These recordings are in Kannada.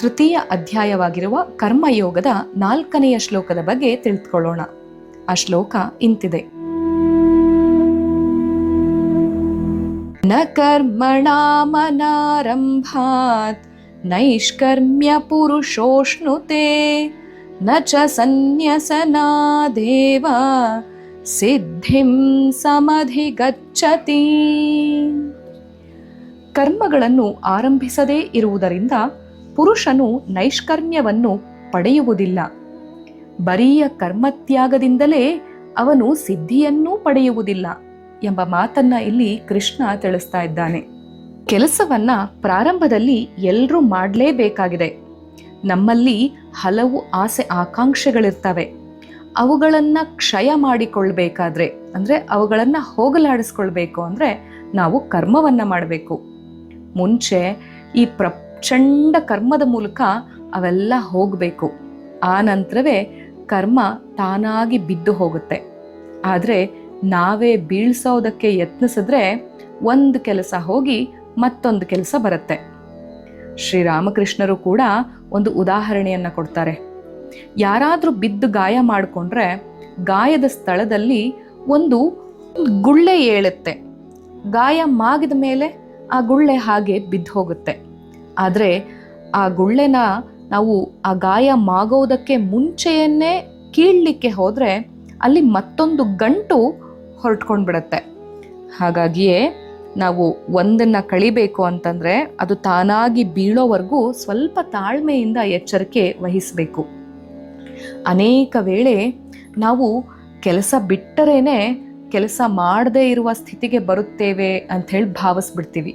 ತೃತೀಯ ಅಧ್ಯಾಯವಾಗಿರುವ ಕರ್ಮಯೋಗದ ನಾಲ್ಕನೆಯ ಶ್ಲೋಕದ ಬಗ್ಗೆ ತಿಳಿದುಕೊಳ್ಳೋಣ. ಆ ಶ್ಲೋಕ ಇಂತಿದೆ. ನ ಕರ್ಮಣಾಮನಾರಂಭಾತ್, ನೈಷ್ಕರ್ಮ್ಯ ಪುರುಷೋಷ್ಣುತೆ, ನ ಚ ಸನ್ಯಸನಾದೇವ, ಸಿದ್ಧಿಂ ಸಮಧಿಗಚ್ಚತಿ. ಕರ್ಮಗಳನ್ನು ಆರಂಭಿಸದೇ ಇರುವುದರಿಂದ ಪುರುಷನು ನೈಷ್ಕರ್ಮ್ಯವನ್ನು ಪಡೆಯುವುದಿಲ್ಲ. ಬರಿಯ ಕರ್ಮತ್ಯಾಗದಿಂದಲೇ ಅವನು ಸಿದ್ಧಿಯನ್ನೂ ಪಡೆಯುವುದಿಲ್ಲ ಎಂಬ ಮಾತನ್ನ ಇಲ್ಲಿ ಕೃಷ್ಣ ತಿಳಿಸ್ತಾ ಇದ್ದಾನೆ. ಕೆಲಸವನ್ನ ಪ್ರಾರಂಭದಲ್ಲಿ ಎಲ್ಲರೂ ಮಾಡಲೇಬೇಕಾಗಿದೆ. ನಮ್ಮಲ್ಲಿ ಹಲವು ಆಸೆ ಆಕಾಂಕ್ಷೆಗಳಿರ್ತವೆ. ಅವುಗಳನ್ನ ಕ್ಷಯ ಮಾಡಿಕೊಳ್ಬೇಕಾದ್ರೆ, ಅಂದ್ರೆ ಅವುಗಳನ್ನ ಹೋಗಲಾಡಿಸ್ಕೊಳ್ಬೇಕು ಅಂದ್ರೆ ನಾವು ಕರ್ಮವನ್ನ ಮಾಡಬೇಕು. ಮುಂಚೆ ಈ ಪ್ರಚಂಡ ಕರ್ಮದ ಮೂಲಕ ಅವೆಲ್ಲ ಹೋಗಬೇಕು. ಆ ನಂತರವೇ ಕರ್ಮ ತಾನಾಗಿ ಬಿದ್ದು ಹೋಗುತ್ತೆ. ಆದರೆ ನಾವೇ ಬೀಳ್ಸೋದಕ್ಕೆ ಯತ್ನಿಸಿದ್ರೆ ಒಂದು ಕೆಲಸ ಹೋಗಿ ಮತ್ತೊಂದು ಕೆಲಸ ಬರುತ್ತೆ. ಶ್ರೀರಾಮಕೃಷ್ಣರು ಕೂಡ ಒಂದು ಉದಾಹರಣೆಯನ್ನು ಕೊಡ್ತಾರೆ. ಯಾರಾದರೂ ಬಿದ್ದು ಗಾಯ ಮಾಡಿಕೊಂಡ್ರೆ ಗಾಯದ ಸ್ಥಳದಲ್ಲಿ ಒಂದು ಗುಳ್ಳೆ ಏಳುತ್ತೆ. ಗಾಯ ಮಾಗಿದ ಮೇಲೆ ಆ ಗುಳ್ಳೆ ಹಾಗೆ ಬಿದ್ದು ಹೋಗುತ್ತೆ. ಆದರೆ ಆ ಗುಳ್ಳೆನ ನಾವು ಆ ಗಾಯ ಮಾಗೋದಕ್ಕೆ ಮುಂಚೆಯನ್ನೇ ಕೀಳಲಿಕ್ಕೆ ಹೋದರೆ ಅಲ್ಲಿ ಮತ್ತೊಂದು ಗಂಟು ಹೊರಟ್ಕೊಂಡು ಬಿಡುತ್ತೆ ಹಾಗಾಗಿಯೇ ನಾವು ಒಂದನ್ನು ಕಳಿಬೇಕು ಅಂತಂದರೆ ಅದು ತಾನಾಗಿ ಬೀಳೋವರೆಗೂ ಸ್ವಲ್ಪ ತಾಳ್ಮೆಯಿಂದ ಎಚ್ಚರಿಕೆ ವಹಿಸಬೇಕು. ಅನೇಕ ವೇಳೆ ನಾವು ಕೆಲಸ ಬಿಟ್ಟರೇ ಕೆಲಸ ಮಾಡದೇ ಇರುವ ಸ್ಥಿತಿಗೆ ಬರುತ್ತೇವೆ ಅಂತ ಹೇಳಿ ಭಾವಿಸ್ಬಿಡ್ತೀವಿ.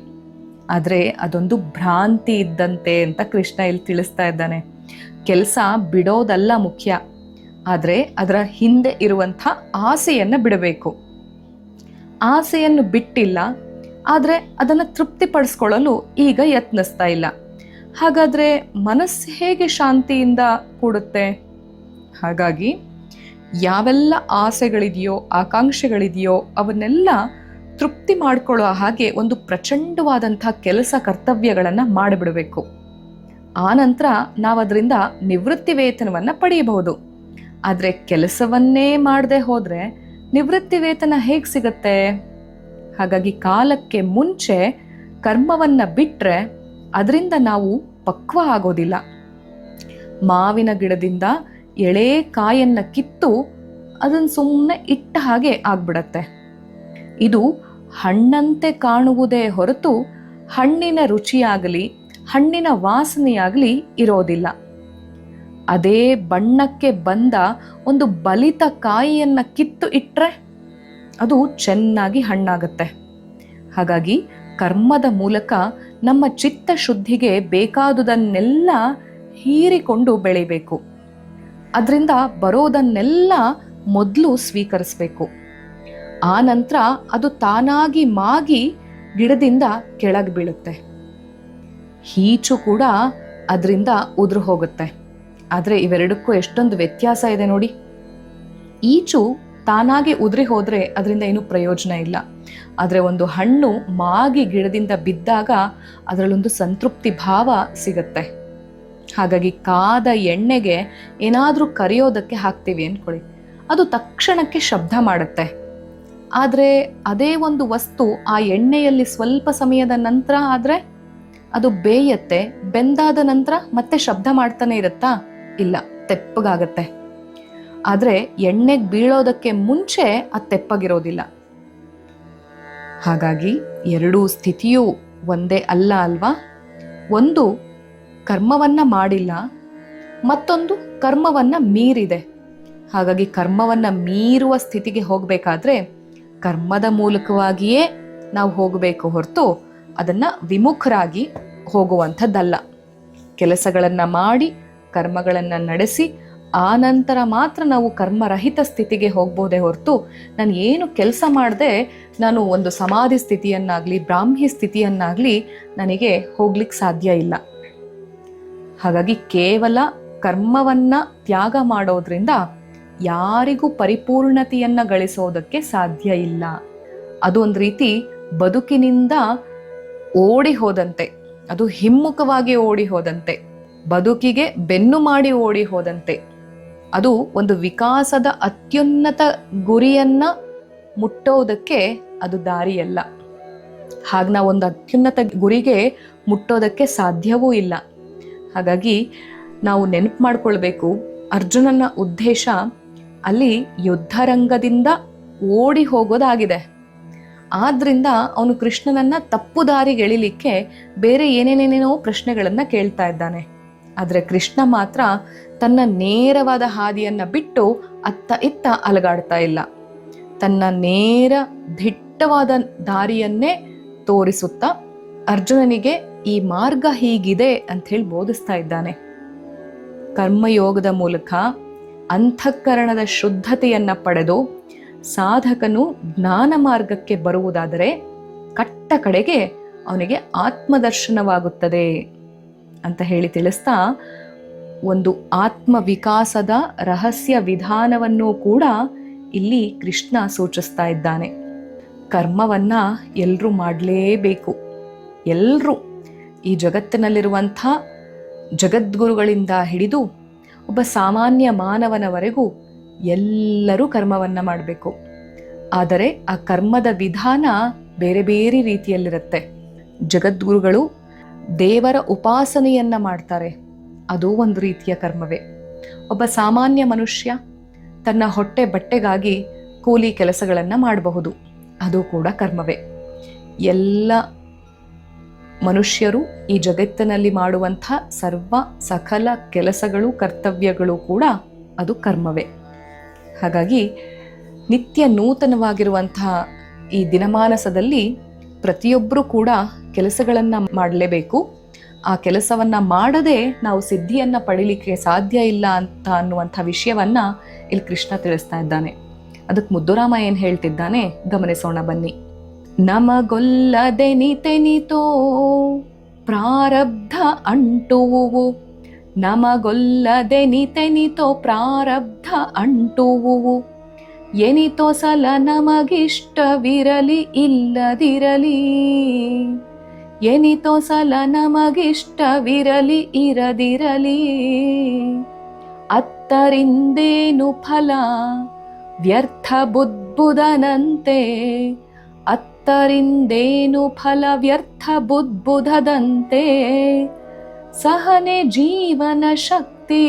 ಆದರೆ ಅದೊಂದು ಭ್ರಾಂತಿ ಇದ್ದಂತೆ ಅಂತ ಕೃಷ್ಣ ಇಲ್ಲಿ ತಿಳಿಸ್ತಾ ಇದ್ದಾನೆ. ಕೆಲಸ ಬಿಡೋದಲ್ಲ ಮುಖ್ಯ, ಆದರೆ ಅದರ ಹಿಂದೆ ಇರುವಂಥ ಆಸೆಯನ್ನು ಬಿಡಬೇಕು. ಆಸೆಯನ್ನು ಬಿಟ್ಟಿಲ್ಲ, ಆದರೆ ಅದನ್ನು ತೃಪ್ತಿಪಡಿಸ್ಕೊಳ್ಳಲು ಈಗ ಯತ್ನಿಸ್ತಾ ಇಲ್ಲ. ಹಾಗಾದರೆ ಮನಸ್ಸು ಹೇಗೆ ಶಾಂತಿಯಿಂದ ಕೂಡುತ್ತೆ? ಹಾಗಾಗಿ ಯಾವೆಲ್ಲ ಆಸೆಗಳಿದೆಯೋ, ಆಕಾಂಕ್ಷೆಗಳಿದೆಯೋ ಅವನ್ನೆಲ್ಲ ತೃಪ್ತಿ ಮಾಡ್ಕೊಳ್ಳೋ ಹಾಗೆ ಒಂದು ಪ್ರಚಂಡವಾದಂಥ ಕೆಲಸ ಕರ್ತವ್ಯಗಳನ್ನು ಮಾಡಿಬಿಡಬೇಕು. ಆ ನಂತರ ನಾವು ಅದರಿಂದ ನಿವೃತ್ತಿ ವೇತನವನ್ನು ಪಡೆಯಬಹುದು ಆದರೆ ಕೆಲಸವನ್ನೇ ಮಾಡದೆ ಹೋದರೆ ನಿವೃತ್ತಿ ವೇತನ ಹೇಗೆ ಸಿಗತ್ತೆ? ಹಾಗಾಗಿ ಕಾಲಕ್ಕೆ ಮುಂಚೆ ಕರ್ಮವನ್ನು ಬಿಟ್ಟರೆ ಅದರಿಂದ ನಾವು ಪಕ್ವ ಆಗೋದಿಲ್ಲ. ಮಾವಿನ ಗಿಡದಿಂದ ಎಳೆ ಕಾಯನ್ನು ಕಿತ್ತು ಅದನ್ನು ಸುಮ್ಮನೆ ಇಟ್ಟ ಹಾಗೆ ಆಗ್ಬಿಡತ್ತೆ. ಇದು ಹಣ್ಣಂತೆ ಕಾಣುವುದೇ ಹೊರತು ಹಣ್ಣಿನ ರುಚಿಯಾಗಲಿ, ಹಣ್ಣಿನ ವಾಸನೆಯಾಗಲಿ ಇರೋದಿಲ್ಲ. ಅದೇ ಬಣ್ಣಕ್ಕೆ ಬಂದ ಒಂದು ಬಲಿತ ಕಾಯಿಯನ್ನು ಕಿತ್ತು ಇಟ್ಟರೆ ಅದು ಚೆನ್ನಾಗಿ ಹಣ್ಣಾಗತ್ತೆ. ಹಾಗಾಗಿ ಕರ್ಮದ ಮೂಲಕ ನಮ್ಮ ಚಿತ್ತ ಶುದ್ಧಿಗೆ ಬೇಕಾದುದನ್ನೆಲ್ಲ ಹೀರಿಕೊಂಡು ಬೆಳಿಬೇಕು. ಅದರಿಂದ ಬರೋದನ್ನೆಲ್ಲ ಮೊದಲು ಸ್ವೀಕರಿಸಬೇಕು. ಆ ನಂತರ ಅದು ತಾನಾಗಿ ಮಾಗಿ ಗಿಡದಿಂದ ಕೆಳಗೆ ಬೀಳುತ್ತೆ. ಈಚು ಕೂಡ ಅದರಿಂದ ಉದುರು ಹೋಗುತ್ತೆ. ಆದರೆ ಇವೆರಡಕ್ಕೂ ಎಷ್ಟೊಂದು ವ್ಯತ್ಯಾಸ ಇದೆ ನೋಡಿ. ಈಚು ತಾನಾಗಿ ಉದುರಿ ಹೋದರೆ ಅದರಿಂದ ಏನು ಪ್ರಯೋಜನ ಇಲ್ಲ. ಆದರೆ ಒಂದು ಹಣ್ಣು ಮಾಗಿ ಗಿಡದಿಂದ ಬಿದ್ದಾಗ ಅದರಲ್ಲೊಂದು ಸಂತೃಪ್ತಿ ಭಾವ ಸಿಗುತ್ತೆ. ಹಾಗಾಗಿ ಕಾದ ಎಣ್ಣೆಗೆ ಏನಾದರೂ ಕರಿಯೋದಕ್ಕೆ ಹಾಕ್ತೀವಿ ಅಂದ್ಕೊಳ್ಳಿ ಅದು ತಕ್ಷಣಕ್ಕೆ ಶಬ್ದ ಮಾಡುತ್ತೆ. ಆದರೆ ಅದೇ ಒಂದು ವಸ್ತು ಆ ಎಣ್ಣೆಯಲ್ಲಿ ಸ್ವಲ್ಪ ಸಮಯದ ನಂತರ ಆದರೆ ಅದು ಬೇಯತ್ತೆ, ಬೆಂದಾದ ನಂತರ ಮತ್ತೆ ಶಬ್ದ ಮಾಡ್ತಾನೆ ಇರುತ್ತಾ? ಇಲ್ಲ, ತೆಪ್ಪಗಾಗತ್ತೆ. ಆದರೆ ಎಣ್ಣೆಗೆ ಬೀಳೋದಕ್ಕೆ ಮುಂಚೆ ಅದು ತೆಪ್ಪಗಿರೋದಿಲ್ಲ. ಹಾಗಾಗಿ ಎರಡೂ ಸ್ಥಿತಿಯೂ ಒಂದೇ ಅಲ್ಲ ಅಲ್ವಾ? ಒಂದು, ಕರ್ಮವನ್ನ ಮಾಡಿಲ್ಲ. ಮತ್ತೊಂದು, ಕರ್ಮವನ್ನ ಮೀರಿದೆ. ಹಾಗಾಗಿ ಕರ್ಮವನ್ನ ಮೀರುವ ಸ್ಥಿತಿಗೆ ಹೋಗಬೇಕಾದ್ರೆ ಕರ್ಮದ ಮೂಲಕವಾಗಿಯೇ ನಾವು ಹೋಗಬೇಕು ಹೊರತು ಅದನ್ನ ವಿಮುಖರಾಗಿ ಹೋಗುವಂಥದ್ದಲ್ಲ. ಕೆಲಸಗಳನ್ನು ಮಾಡಿ, ಕರ್ಮಗಳನ್ನು ನಡೆಸಿ ಆ ನಂತರ ಮಾತ್ರ ನಾವು ಕರ್ಮರಹಿತ ಸ್ಥಿತಿಗೆ ಹೋಗ್ಬೋದೇ ಹೊರತು ನಾನು ಏನು ಕೆಲಸ ಮಾಡದೆ, ನಾನು ಒಂದು ಸಮಾಧಿ ಸ್ಥಿತಿಯನ್ನಾಗಲಿ, ಬ್ರಾಹ್ಮಿ ಸ್ಥಿತಿಯನ್ನಾಗಲಿ ನನಗೆ ಹೋಗ್ಲಿಕ್ಕೆ ಸಾಧ್ಯ ಇಲ್ಲ. ಹಾಗಾಗಿ ಕೇವಲ ಕರ್ಮವನ್ನ ತ್ಯಾಗ ಮಾಡೋದ್ರಿಂದ ಯಾರಿಗೂ ಪರಿಪೂರ್ಣತೆಯನ್ನು ಗಳಿಸೋದಕ್ಕೆ ಸಾಧ್ಯ ಇಲ್ಲ. ಅದು ಒಂದು ರೀತಿ ಬದುಕಿನಿಂದ ಓಡಿ ಹೋದಂತೆ, ಅದು ಹಿಮ್ಮುಖವಾಗಿ ಓಡಿ ಹೋದಂತೆ, ಬದುಕಿಗೆ ಬೆನ್ನು ಮಾಡಿ ಓಡಿ ಹೋದಂತೆ, ಅದು ಒಂದು ವಿಕಾಸದ ಅತ್ಯುನ್ನತ ಗುರಿಯನ್ನ ಮುಟ್ಟೋದಕ್ಕೆ ಅದು ದಾರಿಯಲ್ಲ. ಹಾಗೆ ನಾವು ಒಂದು ಅತ್ಯುನ್ನತ ಗುರಿಗೆ ಮುಟ್ಟೋದಕ್ಕೆ ಸಾಧ್ಯವೂ ಇಲ್ಲ. ಹಾಗಾಗಿ ನಾವು ನೆನಪು ಮಾಡ್ಕೊಳ್ಬೇಕು, ಅರ್ಜುನನ ಉದ್ದೇಶ ಅಲ್ಲಿ ಯುದ್ಧರಂಗದಿಂದ ಓಡಿ ಹೋಗೋದಾಗಿದೆ. ಆದ್ರಿಂದ ಅವನು ಕೃಷ್ಣನನ್ನ ತಪ್ಪು ದಾರಿಗೆ ಎಳಿಲಿಕ್ಕೆ ಬೇರೆ ಏನೇನೇನೇನೋ ಪ್ರಶ್ನೆಗಳನ್ನ ಕೇಳ್ತಾ ಇದ್ದಾನೆ. ಆದ್ರೆ ಕೃಷ್ಣ ಮಾತ್ರ ತನ್ನ ನೇರವಾದ ಹಾದಿಯನ್ನ ಬಿಟ್ಟು ಅತ್ತ ಇತ್ತ ಅಲಗಾಡ್ತಾ ಇಲ್ಲ. ತನ್ನ ನೇರ ದಿಟ್ಟವಾದ ದಾರಿಯನ್ನೇ ತೋರಿಸುತ್ತಾ ಅರ್ಜುನನಿಗೆ ಈ ಮಾರ್ಗ ಹೀಗಿದೆ ಅಂತ ಹೇಳಿ ಬೋಧಿಸ್ತಾ ಇದ್ದಾನೆ. ಕರ್ಮಯೋಗದ ಮೂಲಕ ಅಂತಃಕರಣದ ಶುದ್ಧತೆಯನ್ನು ಪಡೆದು ಸಾಧಕನು ಜ್ಞಾನ ಮಾರ್ಗಕ್ಕೆ ಬರುವುದಾದರೆ ಕಟ್ಟ ಕಡೆಗೆ ಅವನಿಗೆ ಆತ್ಮದರ್ಶನವಾಗುತ್ತದೆ ಅಂತ ಹೇಳಿ ತಿಳಿಸ್ತಾ ಒಂದು ಆತ್ಮ ವಿಕಾಸದ ರಹಸ್ಯ ವಿಧಾನವನ್ನು ಕೂಡ ಇಲ್ಲಿ ಕೃಷ್ಣ ಸೂಚಿಸ್ತಾ ಇದ್ದಾನೆ. ಕರ್ಮವನ್ನ ಎಲ್ಲರೂ ಮಾಡಲೇಬೇಕು. ಎಲ್ಲರೂ ಈ ಜಗತ್ತಿನಲ್ಲಿರುವಂಥ ಜಗದ್ಗುರುಗಳಿಂದ ಹಿಡಿದು ಒಬ್ಬ ಸಾಮಾನ್ಯ ಮಾನವನವರೆಗೂ ಎಲ್ಲರೂ ಕರ್ಮವನ್ನು ಮಾಡಬೇಕು. ಆದರೆ ಆ ಕರ್ಮದ ವಿಧಾನ ಬೇರೆ ಬೇರೆ ರೀತಿಯಲ್ಲಿರುತ್ತೆ. ಜಗದ್ಗುರುಗಳು ದೇವರ ಉಪಾಸನೆಯನ್ನ ಮಾಡ್ತಾರೆ. ಅದು ಒಂದು ರೀತಿಯ ಕರ್ಮವೇ. ಒಬ್ಬ ಸಾಮಾನ್ಯ ಮನುಷ್ಯ ತನ್ನ ಹೊಟ್ಟೆ ಬಟ್ಟೆಗಾಗಿ ಕೂಲಿ ಕೆಲಸಗಳನ್ನು ಮಾಡಬಹುದು. ಅದು ಕೂಡ ಕರ್ಮವೇ. ಎಲ್ಲ ಮನುಷ್ಯರು ಈ ಜಗತ್ತಿನಲ್ಲಿ ಮಾಡುವಂಥ ಸರ್ವ ಸಕಲ ಕೆಲಸಗಳು, ಕರ್ತವ್ಯಗಳು ಕೂಡ ಅದು ಕರ್ಮವೇ. ಹಾಗಾಗಿ ನಿತ್ಯ ನೂತನವಾಗಿರುವಂತಹ ಈ ದಿನಮಾನಸದಲ್ಲಿ ಪ್ರತಿಯೊಬ್ಬರೂ ಕೂಡ ಕೆಲಸಗಳನ್ನು ಮಾಡಲೇಬೇಕು. ಆ ಕೆಲಸವನ್ನು ಮಾಡದೆ ನಾವು ಸಿದ್ಧಿಯನ್ನು ಪಡಿಲಿಕ್ಕೆ ಸಾಧ್ಯ ಇಲ್ಲ ಅಂತ ಅನ್ನುವಂಥ ವಿಷಯವನ್ನು ಇಲ್ಲಿ ಕೃಷ್ಣ ತಿಳಿಸ್ತಾ ಇದ್ದಾನೆ. ಅದಕ್ಕೆ ಮುದ್ದುರಾಮ ಏನು ಹೇಳ್ತಿದ್ದಾನೆ? ಗಮನಿಸೋಣ ಬನ್ನಿ. ನಮಗೊಲ್ಲದೆನಿತೆನಿತೋ ಪ್ರಾರಬ್ಧ ಅಂಟುವು. ನಮಗೊಲ್ಲದೆನಿತೆನಿತೋ ಪ್ರಾರಬ್ಧ ಅಂಟುವು. ಎನಿತೋ ಸಲ ನಮಗಿಷ್ಟವಿರಲಿ, ಇಲ್ಲದಿರಲಿ. ಎನಿತೋ ಸಲ ನಮಗಿಷ್ಟವಿರಲಿ, ಇರದಿರಲಿ. ಅತ್ತರಿಂದೇನು ಫಲ, ವ್ಯರ್ಥ ಬುದ್ಬುದನಂತೆ. ಅತ್ತರಿಂದೇನು ಫಲ ವ್ಯರ್ಥ ಬುದ್ಬುಧದಂತೆ? ಸಹನೆ ಜೀವನ ಶಕ್ತಿ,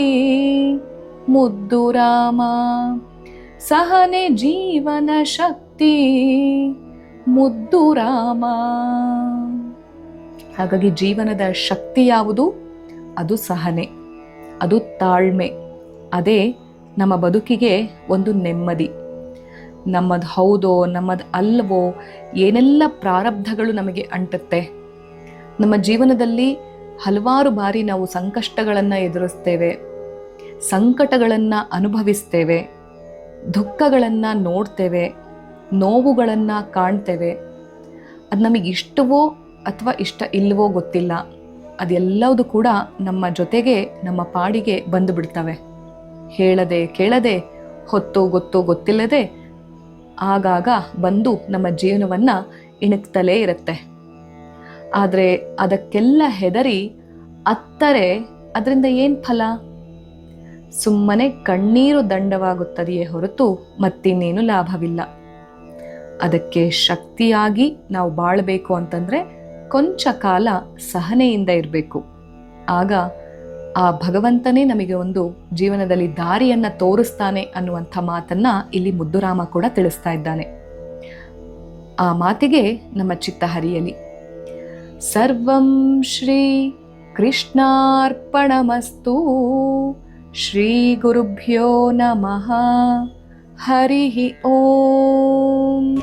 ಮುದ್ದು ರಾಮ. ಸಹನೆ ಜೀವನ ಶಕ್ತಿ, ಮುದ್ದು ರಾಮ. ಹಾಗಾಗಿ ಜೀವನದ ಶಕ್ತಿ ಯಾವುದು? ಅದು ಸಹನೆ, ಅದು ತಾಳ್ಮೆ. ಅದೇ ನಮ್ಮ ಬದುಕಿಗೆ ಒಂದು ನೆಮ್ಮದಿ. ನಮ್ಮದು ಹೌದೋ, ನಮ್ಮದು ಅಲ್ವೋ, ಏನೆಲ್ಲ ಪ್ರಾರಬ್ಧಗಳು ನಮಗೆ ಅಂಟುತ್ತೆ. ನಮ್ಮ ಜೀವನದಲ್ಲಿ ಹಲವಾರು ಬಾರಿ ನಾವು ಸಂಕಷ್ಟಗಳನ್ನು ಎದುರಿಸ್ತೇವೆ, ಸಂಕಟಗಳನ್ನು ಅನುಭವಿಸ್ತೇವೆ, ದುಃಖಗಳನ್ನು ನೋಡ್ತೇವೆ, ನೋವುಗಳನ್ನು ಕಾಣ್ತೇವೆ. ಅದು ನಮಗೆ ಇಷ್ಟವೋ ಅಥವಾ ಇಷ್ಟ ಇಲ್ಲವೋ ಗೊತ್ತಿಲ್ಲ. ಅದೆಲ್ಲವುದು ಕೂಡ ನಮ್ಮ ಜೊತೆಗೆ, ನಮ್ಮ ಪಾಡಿಗೆ ಬಂದು ಬಿಡ್ತವೆ. ಹೇಳದೆ, ಕೇಳದೆ, ಹೊತ್ತು ಗೊತ್ತು ಗೊತ್ತಿಲ್ಲದೆ ಆಗಾಗ ಬಂದು ನಮ್ಮ ಜೀವನವನ್ನು ಇಣುಕ್ತಲೇ ಇರುತ್ತೆ. ಆದರೆ ಅದಕ್ಕೆಲ್ಲ ಹೆದರಿ ಅತ್ತರೆ ಅದರಿಂದ ಏನು ಫಲ? ಸುಮ್ಮನೆ ಕಣ್ಣೀರು ದಂಡವಾಗುತ್ತದೆಯೇ ಹೊರತು ಮತ್ತಿನ್ನೇನು ಲಾಭವಿಲ್ಲ. ಅದಕ್ಕೆ ಶಕ್ತಿಯಾಗಿ ನಾವು ಬಾಳಬೇಕು ಅಂತಂದರೆ ಕೊಂಚ ಕಾಲ ಸಹನೆಯಿಂದ ಇರಬೇಕು. ಆಗ ಆ ಭಗವಂತನೇ ನಮಗೆ ಒಂದು ಜೀವನದಲ್ಲಿ ದಾರಿಯನ್ನು ತೋರಿಸ್ತಾನೆ ಅನ್ನುವಂಥ ಮಾತನ್ನ ಇಲ್ಲಿ ಮುದ್ದುರಾಮ ಕೂಡ ತಿಳಿಸ್ತಾ ಇದ್ದಾನೆ. ಆ ಮಾತಿಗೆ ನಮ್ಮ ಚಿತ್ತ ಹರಿಯಲಿ. ಸರ್ವಂ ಶ್ರೀ ಕೃಷ್ಣಾರ್ಪಣಮಸ್ತು. ಶ್ರೀ ಗುರುಭ್ಯೋ ನಮಃ. ಹರಿ ಓಂ.